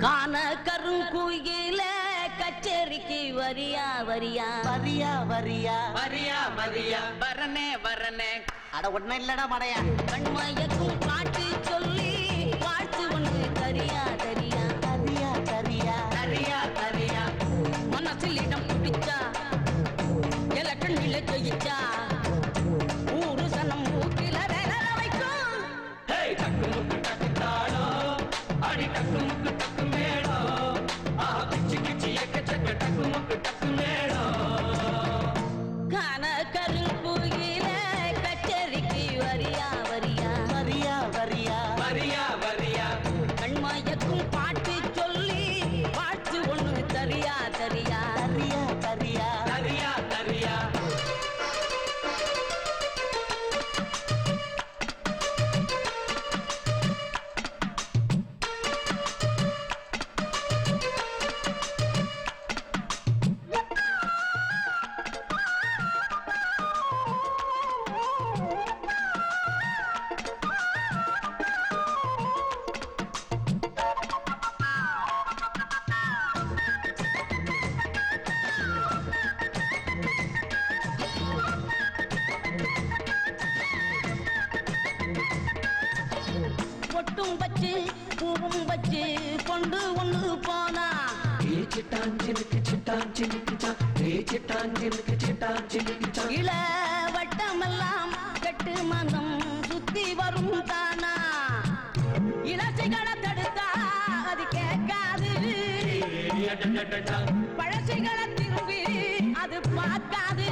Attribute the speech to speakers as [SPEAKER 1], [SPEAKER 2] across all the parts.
[SPEAKER 1] காண கருங்குயில கச்சேரிக்கு வரியா வரியா?
[SPEAKER 2] வரியா வரியா.
[SPEAKER 3] வரியா வரியா. வரனே வரனே.
[SPEAKER 2] அட ஒன்னும் இல்லடா மடையா.
[SPEAKER 1] கண்மயக்கும் காட்டி
[SPEAKER 3] சரியா? சிட்டான் ஜிலுக்கு சிட்டான் ஜிலுக்குச்சா ஏ சிட்டான் ஜிலுக்கு சிட்டான் ஜிலுக்குச்சா
[SPEAKER 1] இள வட்டமெல்லாம் கட்டு மனம் சுத்தி வரும் தானா? இளச்சி கடத்தெடுத்தா அது கேட்காது. பழசிகளை திரும்பி அது பார்க்காது.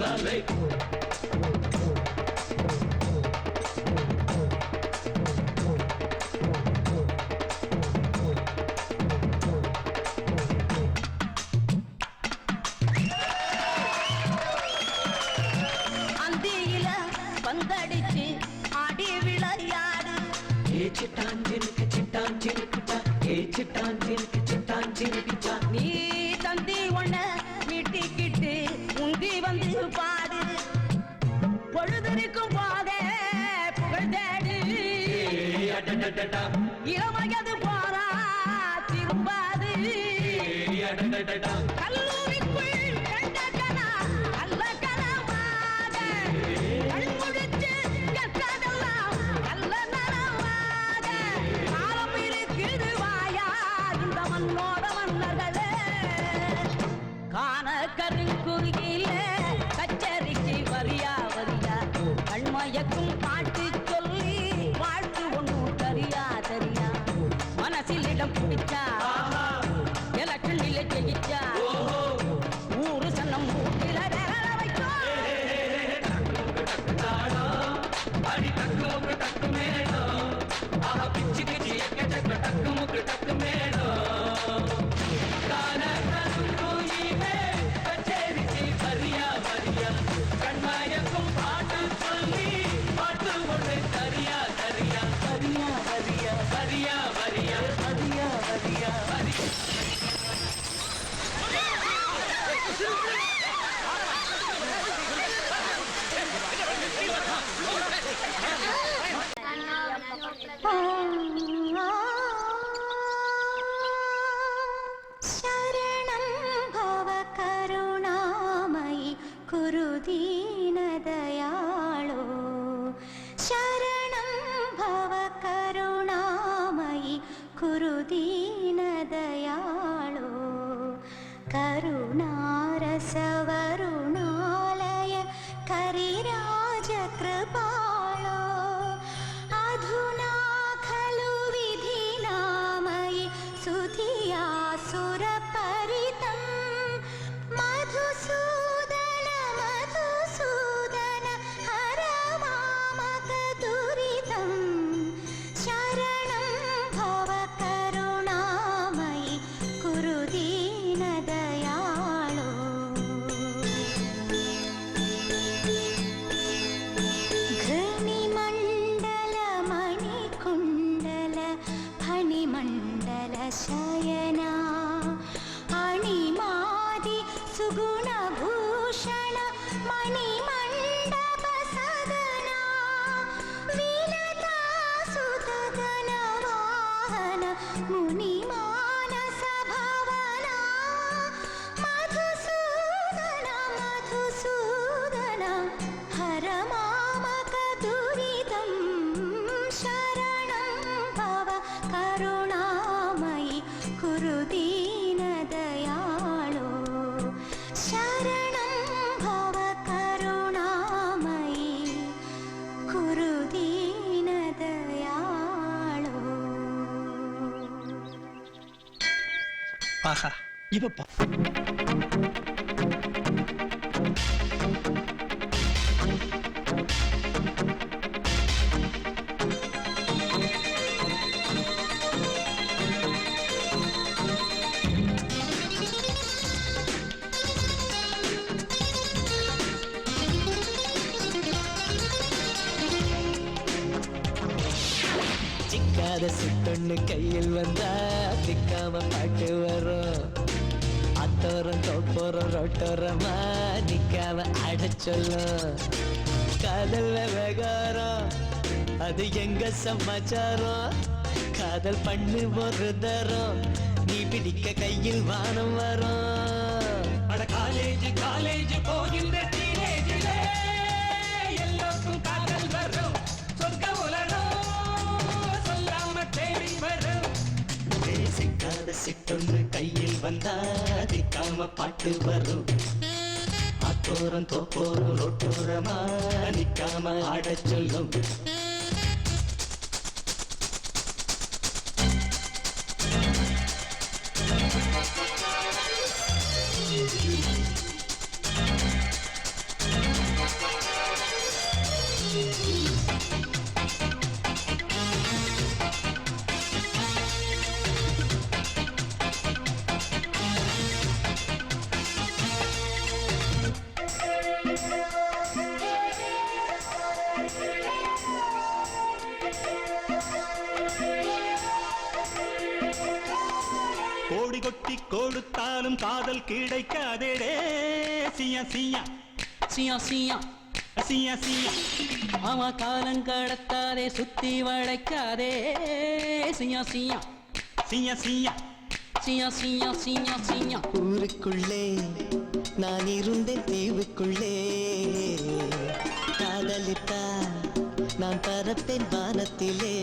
[SPEAKER 1] தலை வந்தடிச்சு ஆடி விளையாடு.
[SPEAKER 3] ஏ சிட்டான் சிறுக்கு சிட்டான் சிறுக்குட்டா ஏ சிட்டான்
[SPEAKER 1] சிறுக்கு இளவயது அசிலிடம் பிடிச்சா எலக்ஷனில ஜெயிச்சா ஊரு சன்னம் மூட்டில விரல
[SPEAKER 3] வைச்சா அடி தக்கு முக்கு தக்கு மேடம் ஆஹா பிச்சு
[SPEAKER 4] மேடம்
[SPEAKER 5] ஆஹா
[SPEAKER 6] இவப்பா அத்தோரம் தொப்போரம் ரொட்டோரமா நிக்காம அட சொல்லும் காதல் விவகாரம் அது எங்க சமாச்சாரம்? காதல் பண்ணு ஒரு தரம் நீ பிடிக்க கையில் வானம் வரும்.
[SPEAKER 3] அட காலேஜ் காலேஜ் போகின்ற
[SPEAKER 6] சிட்டொன்று கையில் வந்தா அதிக்காம பாட்டு வரும். அத்தோரம் தோப்போரம் ஒட்டோரமா நிக்காம ஆடச் சொல்லும்.
[SPEAKER 7] கிடைக்காதேடே சியா சியா.
[SPEAKER 8] சியா சியா.
[SPEAKER 7] சியா சியா.
[SPEAKER 8] அவ காலம் கடத்தாதே சுத்தி வளைக்காதே. சியா சியா.
[SPEAKER 7] சியா சியா.
[SPEAKER 8] சியா சியா சியா சியா.
[SPEAKER 6] ஊருக்குள்ளே நான் இருந்தேன் தீவுக்குள்ளே. காதலித்தா நான் பறப்பேன் வானத்திலே.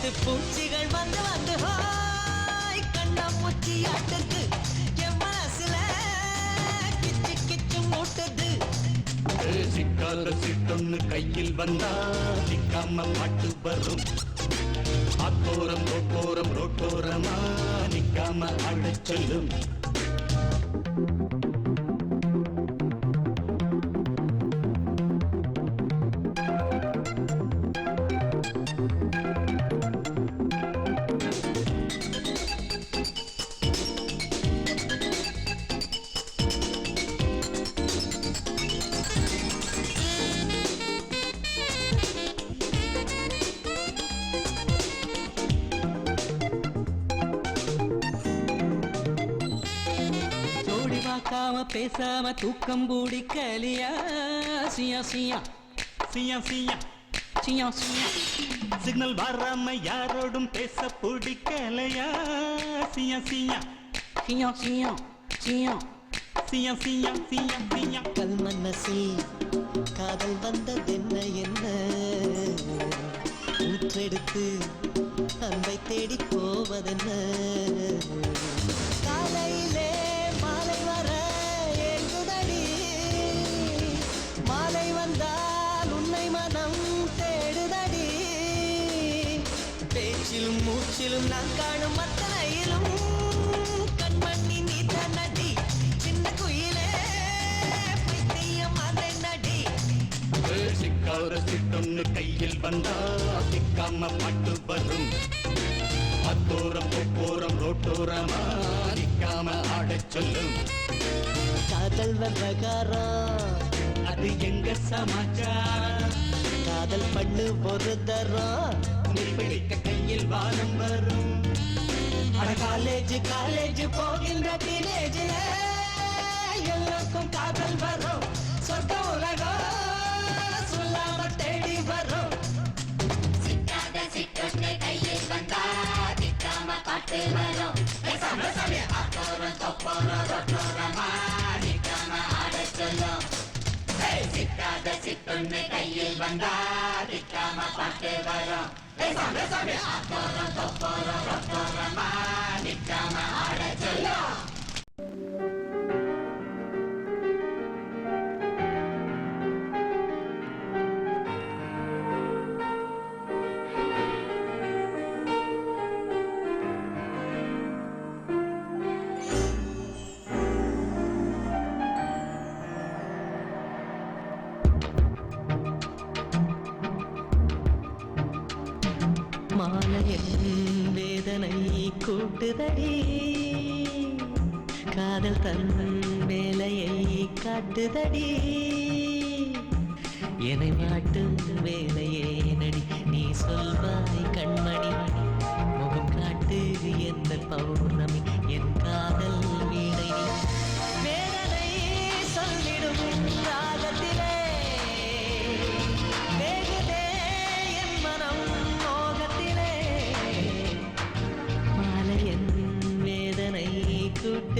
[SPEAKER 6] எண்ணத்தில் பூச்சிகள் வந்து வந்து ஹாய். கண்ணாமூச்சி ஆட்டுது என் மனசுல கிச்சு கிச்சு மூட்டுது.
[SPEAKER 7] சிக்காத சிட்டொன்னு கையில் வந்தா சிக்காம பாட்டு வரும். அத்தோரம் ரோட்டோரம் ரோட்டோரமா நிக்காம ஆடச் சொல்லும்.
[SPEAKER 8] பேசாம தூக்கம் பிடிக்கலியா? சியா சியா.
[SPEAKER 7] சியா சியா.
[SPEAKER 8] சியா சியா.
[SPEAKER 7] சிக்னல் வராம யாரோடும் பேச பிடிக்கலையா? சியா சியா.
[SPEAKER 8] சியா சியா. சியா.
[SPEAKER 7] சியா சியா சியா சியா.
[SPEAKER 6] கல் மனசில் காதல் வந்ததென்ன என்ன ஊற்றெடுத்து அன்பை தேடி போவதென்ன? காலையில் மூச்சிலும் நான் காணும் அத்தனையிலும். கண்மணி நீ நடி சின்ன குயிலே பைத்தியம் அதை நடி.
[SPEAKER 7] சிக்காத சிட்டொன்னு கையில் வந்தா சிக்காம பட்டு வரும். அத்தோரம் பொப்போரம் ரோட்டோரமா நிக்காம ஆடச் சொல்லும்.
[SPEAKER 6] காதல் விவகாரம்
[SPEAKER 7] அது எங்க சமாச்சாரம்?
[SPEAKER 6] காதல் பண்ணு ஒரு தரம்
[SPEAKER 7] பிடிக்க கையில் வானம் வரும்.
[SPEAKER 6] அட காலேஜ் காலேஜ் போகின்ற டீனேஜ் எல்லாருக்கும் காதல் வரும். சொந்த உலகம் சொல்லாம தேடி வரும்.
[SPEAKER 5] சிக்காத சிற்றொன்று கையில் வந்தா திக்காம பாட்டு வரும். பேசாம சாமி தொட்டோரமா தொப்போரம் ரொட்டோரமா நிக்காம ஆடச் சொல்லும். சிக்காத சிற்றொன்று கையில் வந்தா திக்காம பாட்டு வரும். பேசாம சாமி அத்தோரம் தொப்போரம் ரொட்டோரமா நிக்காம ஆட சொல்லும்.
[SPEAKER 6] காட்டுதடி காதல் தன் வேலையை காட்டுதடி என்னை மாட்டும் வேலையே நடி. நீ சொல்வாய் கண்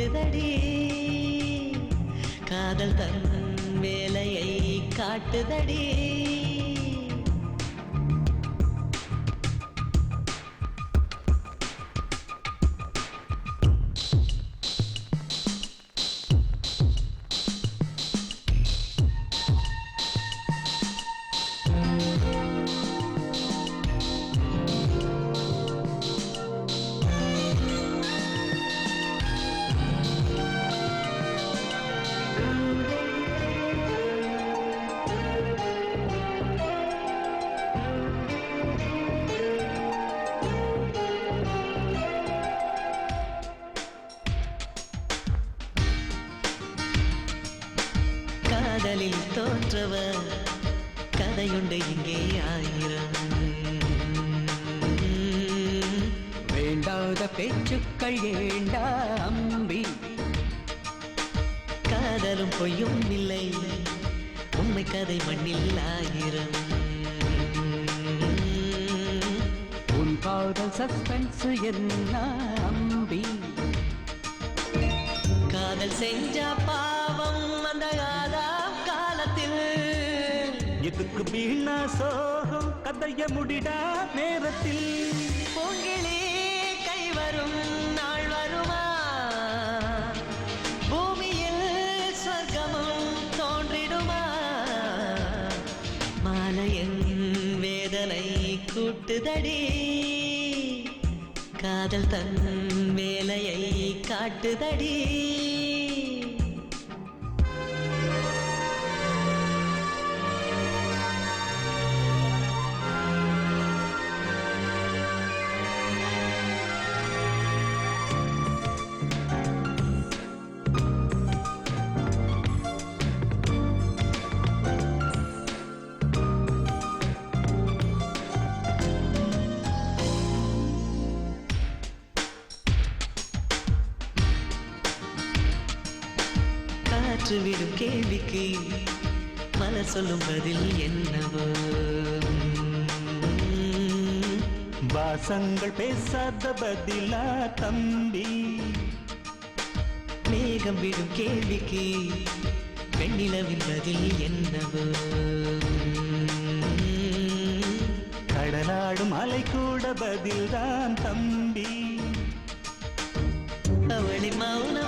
[SPEAKER 6] காட்டுதடி. காதல் தன் வேலையை காட்டுதடி. காதலில் தோற்றவர் கதையுண்டு இங்கே ஆயிரம்.
[SPEAKER 8] வேண்டாத பேச்சுக்கள் ஏண்டா அம்பி?
[SPEAKER 6] காதலும் பொய்யும் இல்லை. உண்மை கதை மண்ணில் ஆயிரம்.
[SPEAKER 8] உன் காதல் சஸ்பென்ஸ் என்ன அம்பி?
[SPEAKER 6] காதல் செஞ்ச
[SPEAKER 7] எதுக்கு வீணா சோகம் கதைய முடிடா நேரத்தில்.
[SPEAKER 6] பொங்கிலே கை வரும் நாள் வருமா? பூமியில் சொர்க்கமும் தோன்றிடுமா? மாலையின் வேதனை கூட்டுதடி. காதல் தன் வேலையை காட்டுதடி. மாற்றிவிடும் கேள்விக்கு பல சொல்லும் பதில் என்னவோ?
[SPEAKER 7] வாசங்கள் பேசாத பதிலா தம்பி?
[SPEAKER 6] மேகம் விடும் கேள்விக்கு வெண்ணிலவின் பதில் என்னவோ?
[SPEAKER 7] கடலாடும் அலை கூட பதில்தான் தம்பி.
[SPEAKER 6] அவளை மௌனம்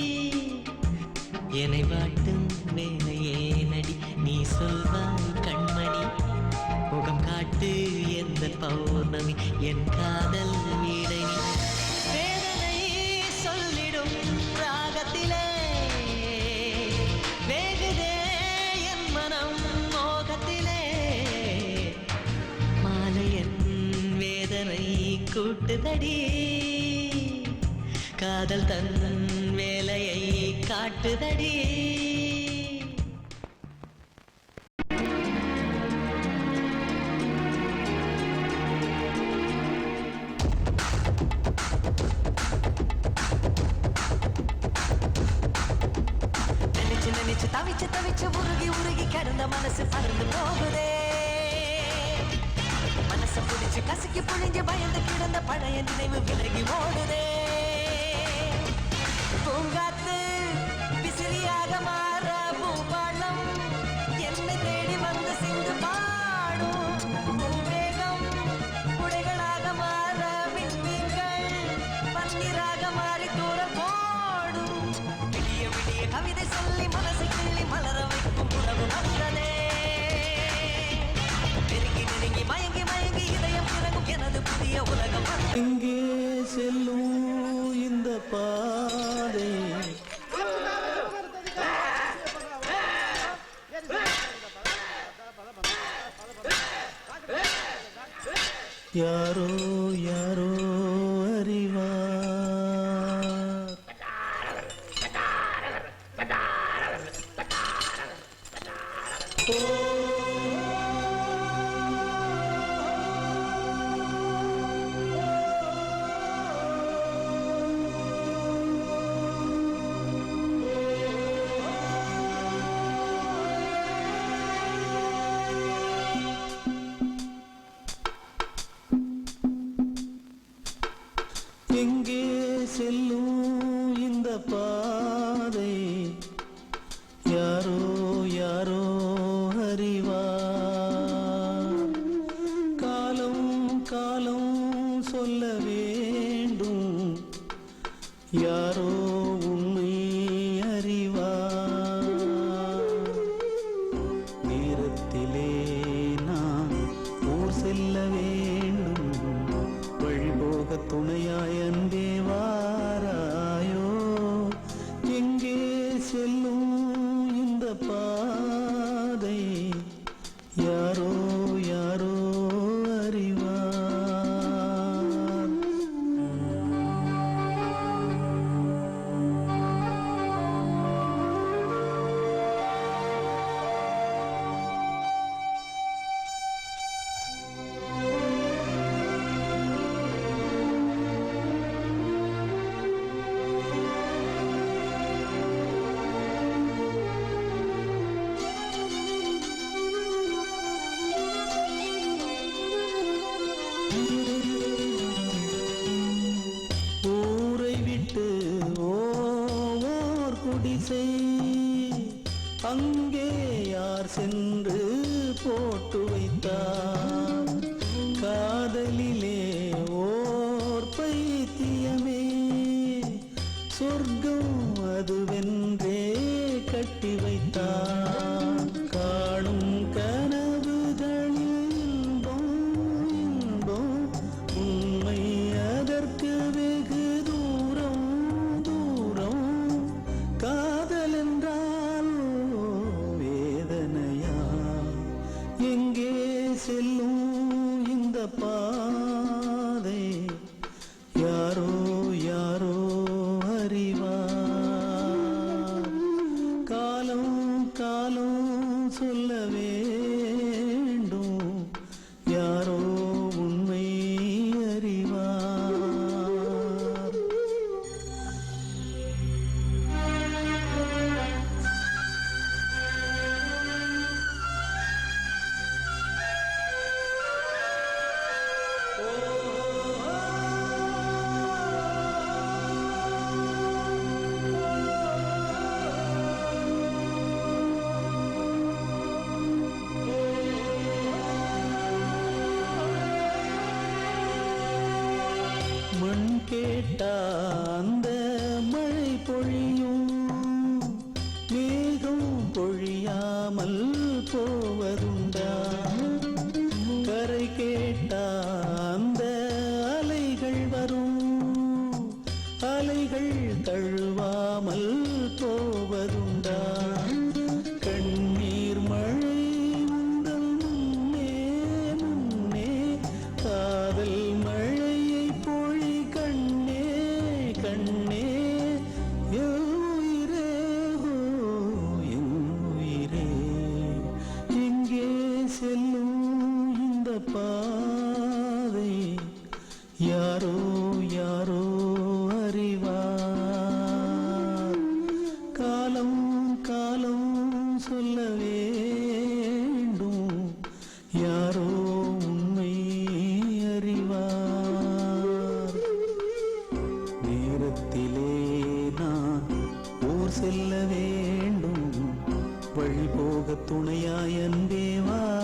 [SPEAKER 6] என்னை வாட்டும் வேலையே நடி நீ சொல்வாய் கண்மணி. முகம் காட்டு எந்த பௌர்ணமி என் காதல் வீடை கூட்டுதடி காதல் தன் வேலையை காட்டுதடி. தவிச்சு தவிச்சு உருகி உருகி கிடந்த மனசு பறந்து போகுதே. மனசை பிடிச்சு கசக்கி புழிஞ்சு பயந்து கிடந்த பழைய நினைவு விலகி ஓடுதே. Yar
[SPEAKER 7] எங்கே செல்லும் இந்த பா செல்ல வேண்டும். வழிபோக துணையாய் அன்பேவா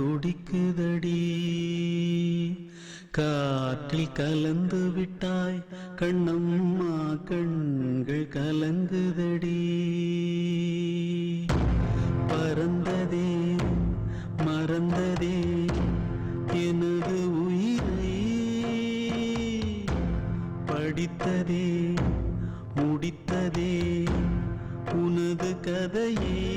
[SPEAKER 7] துடிக்குதடி. காற்றில் கலந்து விட்டாய் கண்ணம்மா கண்கள் கலங்குதடி. பறந்ததே மறந்ததே எனது உயிரை. படித்ததே முடித்ததே உனது கதையே.